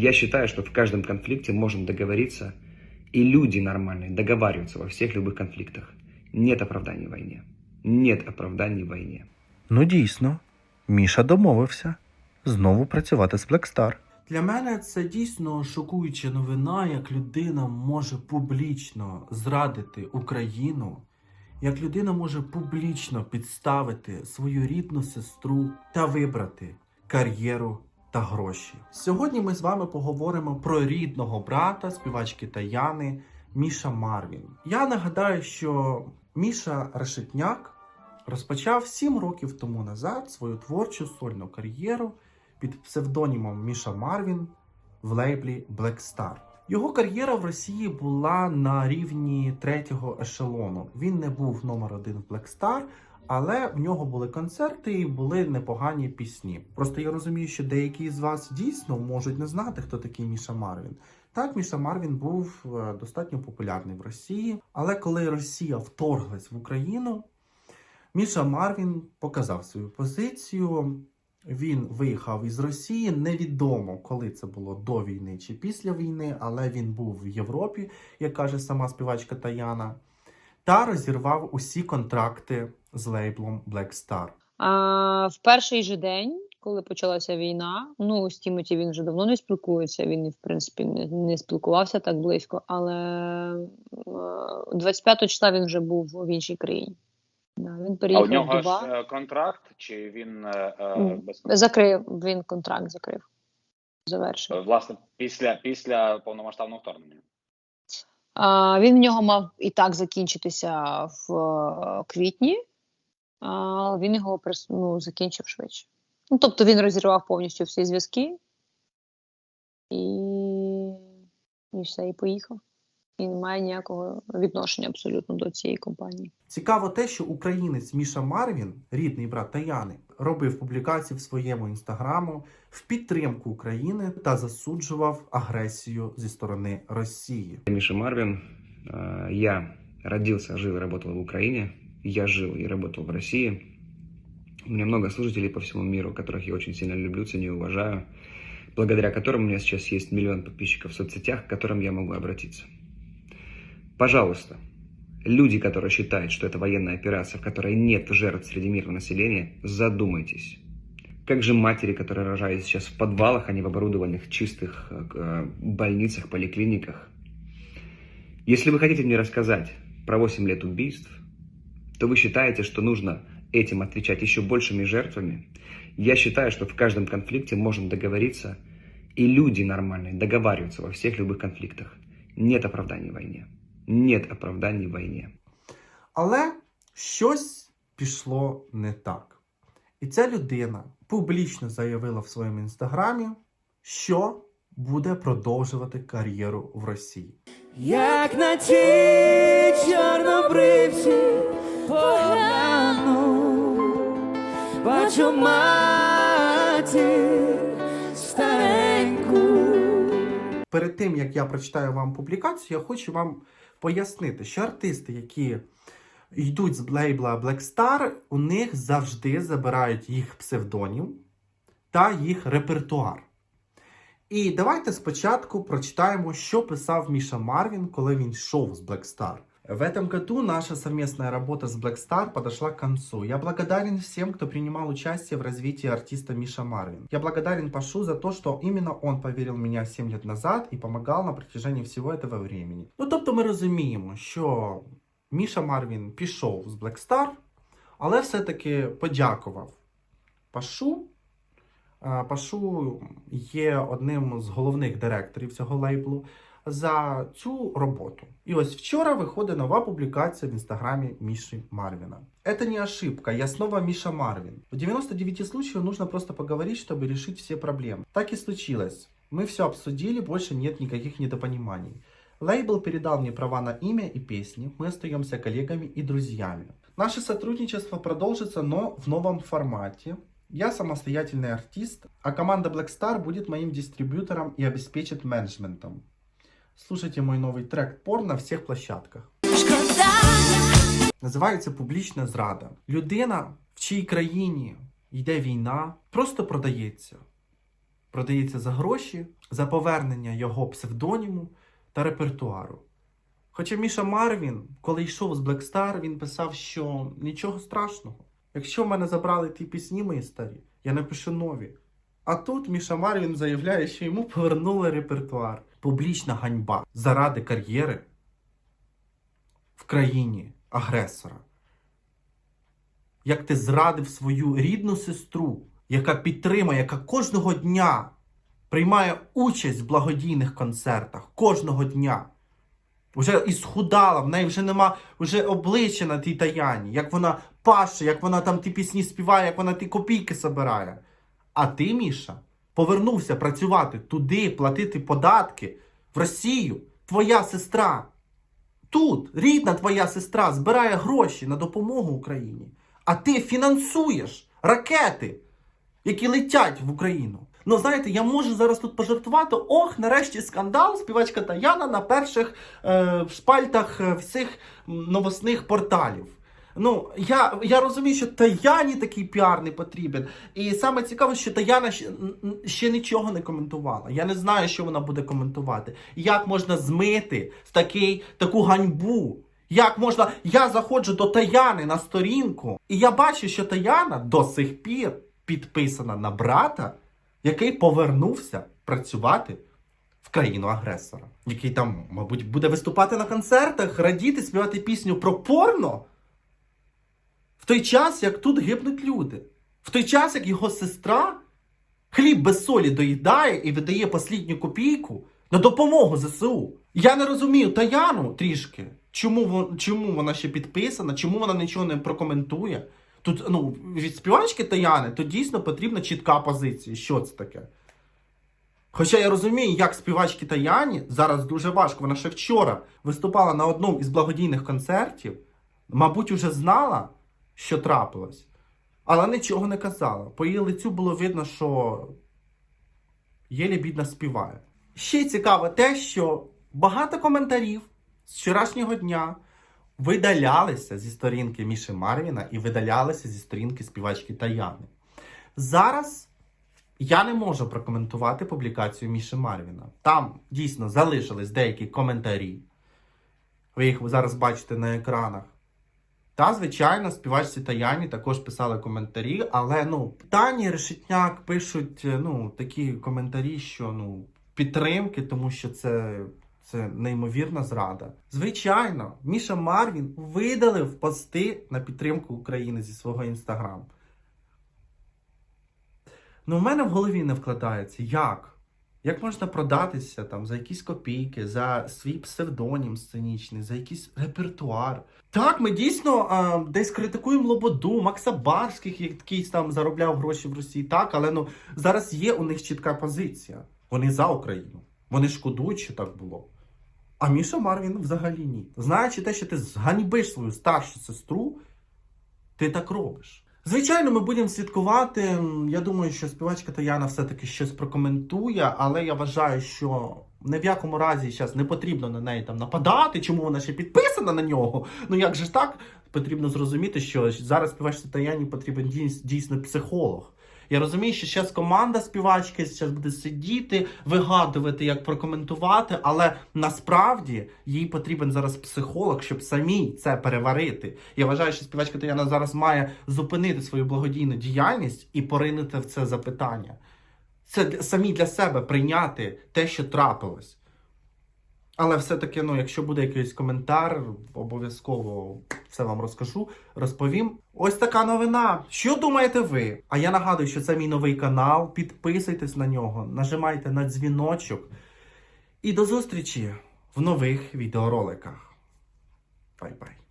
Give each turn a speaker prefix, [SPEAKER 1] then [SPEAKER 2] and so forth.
[SPEAKER 1] Я считаю, что в каждом конфликте можно договориться, и люди нормальные договариваются во всех любых конфликтах. Нет оправданий войне. Нет оправданий войне.
[SPEAKER 2] Ну дійсно, Міша домовився знову працювати з Blackstar.
[SPEAKER 3] Для мене це дійсно шокуюча новина, як людина може публічно зрадити Україну, як людина може публічно підставити свою рідну сестру та вибрати кар'єру та гроші. Сьогодні ми з вами поговоримо про рідного брата співачки Таяни Міша Марвін. Я нагадаю, що Міша Решетняк розпочав 7 років тому назад свою творчу сольну кар'єру під псевдонімом Міша Марвін в лейблі Black Star. Його кар'єра в Росії була на рівні третього ешелону. Він не був номер один в Black Star, але в нього були концерти і були непогані пісні. Просто я розумію, що деякі з вас дійсно можуть не знати, хто такий Міша Марвін. Так, Міша Марвін був е, достатньо популярний в Росії, але коли Росія вторглась в Україну, Міша Марвін показав свою позицію. Він виїхав із Росії. Невідомо, коли це було до війни чи після війни, але він був в Європі, як каже сама співачка Таяна, та розірвав усі контракти з лейблом Black Star.
[SPEAKER 4] А, в перший же день, коли почалася війна, ну з Тімоті він вже давно не спілкується. Він в принципі не, не спілкувався так близько, але е, 25 числа він вже був в іншій країні. Він
[SPEAKER 5] А у
[SPEAKER 4] переїхав
[SPEAKER 5] нього
[SPEAKER 4] в
[SPEAKER 5] ж е, контракт, чи він е, е, без контракту?
[SPEAKER 4] Закрив він контракт, закрив. Завершив.
[SPEAKER 5] Власне, після, після повномасштабного вторгнення.
[SPEAKER 4] А, він в нього мав і так закінчитися в квітні, а він його ну, закінчив швидше. Ну, тобто він розірвав повністю всі зв'язки і, і все, і поїхав І не має ніякого відношення абсолютно до цієї компанії.
[SPEAKER 3] Цікаво те, що українець Міша Марвін, рідний брат Таяни, робив публікації в своєму інстаграму в підтримку України та засуджував агресію зі сторони Росії.
[SPEAKER 1] Миша Марвин. Э, Я родился, жил и работал в Украине. Я жил и работал в России. У меня много слушателей по всему миру, которых я очень сильно люблю, ценю и уважаю, благодаря которым у меня сейчас есть миллион подписчиков в соцсетях, к которым я могу обратиться. Пожалуйста, люди, которые считают, что это военная операция, в которой нет жертв среди мирного населения, задумайтесь. Как же матери, которые рожают сейчас в подвалах, а не в оборудованных чистых э, больницах, поликлиниках? Если вы хотите мне рассказать про 8 лет убийств, то вы считаете, что нужно этим отвечать еще большими жертвами. Я считаю, что в каждом конфликте можно договориться, и люди нормальные договариваются во всех любых конфликтах. Нет оправданий войне. Нет оправданий войне.
[SPEAKER 3] Але щось пішло не так. І ця людина публічно заявила в своєму інстаграмі, що буде продовжувати кар'єру в Росії.
[SPEAKER 6] Як на ті чорнобривці погляну, бачу матір стареньку.
[SPEAKER 3] Перед тим як я прочитаю вам публікацію, я хочу вам пояснити, що артисти, які йдуть з лейбла Black Star, у них завжди забирають їх псевдонім та їх репертуар. І давайте спочатку прочитаємо, що писав Міша Марвін, коли він йшов з Black Star. В этом году наша совместная работа с Black Star подошла к концу. Я благодарен всем, кто принимал участие в развитии артиста Миша Марвин. Я благодарен Пашу за то, что именно он поверил в меня 7 лет назад и помогал на протяжении всего этого времени. Ну тобто ми розуміємо, що Міша Марвін пішов з Black Star, але все-таки подякував Пашу. Пашу є одним з головних директорів цього лейблу за цю роботу. І ось вчора виходить нова публікація в інстаграмі Міші Марвіна. Это не ошибка, я снова Миша Марвин. В 99 случаях нужно просто поговорить, чтобы решить все проблемы. Так и случилось. Мы все обсудили, больше нет никаких недопониманий. Лейбл передал мне права на имя и песни, мы остаемся коллегами и друзьями. Наше сотрудничество продолжится, но в новом формате. Я самостоятельный артист, а команда Black Star будет моим дистрибьютором и обеспечит менеджментом. Слушайте мой новый трек «Пор» на всех площадках. Називається публічна зрада. Людина, в чиїй країні йде війна, просто продається. продається за гроші, за повернення його псевдоніму та репертуару. Хоча Міша Марвін, коли йшов з Black Star, він писав, що нічого страшного. Якщо в мене забрали ті пісні мої старі, я напишу нові. А тут Міша Марвін заявляє, що йому повернули репертуар. Публічна ганьба заради кар'єри в країні агресора. Як ти зрадив свою рідну сестру, яка підтримує, яка кожного дня приймає участь в благодійних концертах. Кожного дня. Вже і схудала, в неї вже нема вже обличчя на тій таяні, як вона паше, як вона там ті пісні співає, як вона ті копійки собирає. А ти, Міша, повернувся працювати туди, платити податки в Росію. Твоя сестра. Тут рідна твоя сестра збирає гроші на допомогу Україні, а ти фінансуєш ракети, які летять в Україну. Ну, знаєте, я можу зараз тут пожартувати. Ох, нарешті скандал, співачка Таяна на перших е, шпальтах е, всіх новосних порталів. Ну, я, я розумію, що Таяні такий піар не потрібен. І саме цікаве, що Таяна ще, ще нічого не коментувала. Я не знаю, що вона буде коментувати. Як можна змити такий, таку ганьбу? Як можна. Я заходжу до Таяни на сторінку, і я бачу, що Таяна до сих пір підписана на брата, який повернувся працювати в країну агресора, який там, мабуть, буде виступати на концертах, радіти, співати пісню про порно. В той час, як тут гибнуть люди. В той час, як його сестра хліб без солі доїдає і видає послідню копійку на допомогу ЗСУ. Я не розумію Таяну трішки, чому, чому вона ще підписана, чому вона нічого не прокоментує. Тут, ну, від співачки Таяни, то дійсно потрібна чітка позиція. Що це таке? Хоча я розумію, як співачки Таяні зараз дуже важко. Вона ще вчора виступала на одному із благодійних концертів, мабуть, уже знала, що трапилось, але нічого не казала. По її лицю було видно, що єлі бідна співає. Ще цікаво те, що багато коментарів з вчорашнього дня видалялися зі сторінки Міші Марвіна і видалялися зі сторінки співачки Таяни. Зараз я не можу прокоментувати публікацію Міші Марвіна. Там дійсно залишились деякі коментарі. Ви їх зараз бачите на екранах. Та, звичайно, співачці Таяні також писали коментарі, але ну, Тані Решетняк пишуть е, ну, такі коментарі, що ну, підтримки, тому що це, це неймовірна зрада. Звичайно, Міша Марвін видалив пости на підтримку України зі свого інстаграм. Ну, в мене в голові не вкладається, як? Як можна продатися там за якісь копійки, за свій псевдонім сценічний, за якийсь репертуар? Так, ми дійсно а, десь критикуємо Лободу, Макса Барських, який там заробляв гроші в Росії. Так, але ну зараз є у них чітка позиція. Вони за Україну. Вони шкодують, що так було. А Міша Марвін взагалі ні. Знаючи те, що ти зганьбиш свою старшу сестру, ти так робиш. Звичайно, ми будемо слідкувати. Я думаю, що співачка Таяна все-таки щось прокоментує, але я вважаю, що ні в якому разі зараз не потрібно на неї там нападати, чому вона ще підписана на нього. Ну як же ж так? Потрібно зрозуміти, що зараз співачці Таяні потрібен дійс- дійсно психолог. Я розумію, що зараз команда співачки зараз буде сидіти, вигадувати, як прокоментувати, але насправді їй потрібен зараз психолог, щоб самій це переварити. Я вважаю, що співачка Таяна зараз має зупинити свою благодійну діяльність і поринути в це запитання. Це самі для себе прийняти те, що трапилось. Але все-таки, ну, якщо буде якийсь коментар, обов'язково все вам розкажу, розповім. Ось така новина. Що думаєте ви? А я нагадую, що це мій новий канал. Підписуйтесь на нього, нажимайте на дзвіночок. І до зустрічі в нових відеороликах. Бай-бай.